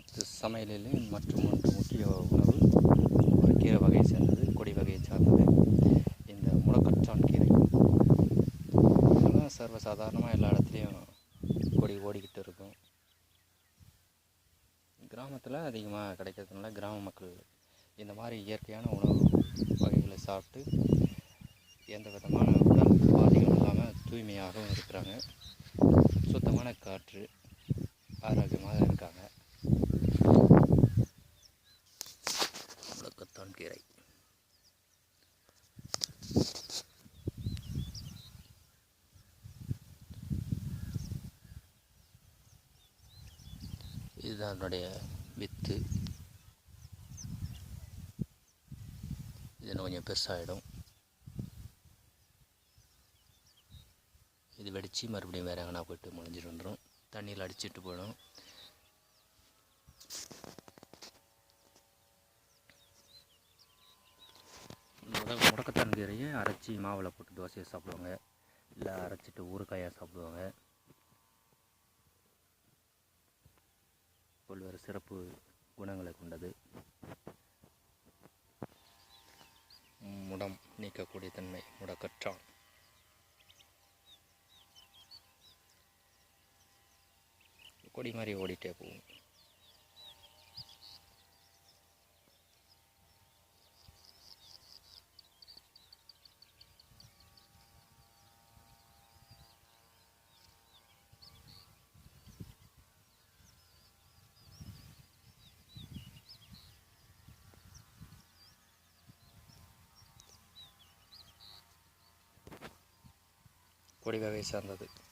கிராமத்து சமையலில் மற்றும் ஒன்று முக்கிய உணவு ஒரு கீரை வகையை சேர்ந்தது கொடி வகையை சார்ந்தது. இந்த முடக்கற்றான் கீரை. இதெல்லாம் சர்வசாதாரணமாக எல்லா இடத்துலையும் கொடி ஓடிக்கிட்டு இருக்கும். கிராமத்தில் அதிகமாக கிடைக்கிறதுனால கிராம மக்கள் இந்த மாதிரி இயற்கையான உணவு வகைகளை சாப்பிட்டு எந்த விதமான உடல் பாதிகளும் இல்லாமல் தூய்மையாகவும் இருக்கிறாங்க. சுத்தமான காற்று கீரை இதுதான் அதனுடைய வித்து. இது கொஞ்சம் பெருசாகிடும் இது வெடித்து மறுபடியும் வேறு எங்கன்னா போயிட்டு முளைஞ்சிட்டு வந்துடும் தண்ணியில் அடிச்சிட்டு போயிடும். முட முடக்கத்தான் கீரையை அரைச்சி மாவில் போட்டு தோசையை சாப்பிடுவாங்க. இல்லை அரைச்சிட்டு ஊறுக்காயாக சாப்பிடுவாங்க. பல்வேறு சிறப்பு குணங்களை கொண்டது. முடம் நீக்கக்கூடிய தன்மை முடக்கற்றான். கொடி மாதிரி ஓடிட்டே போகும். これがウエスランド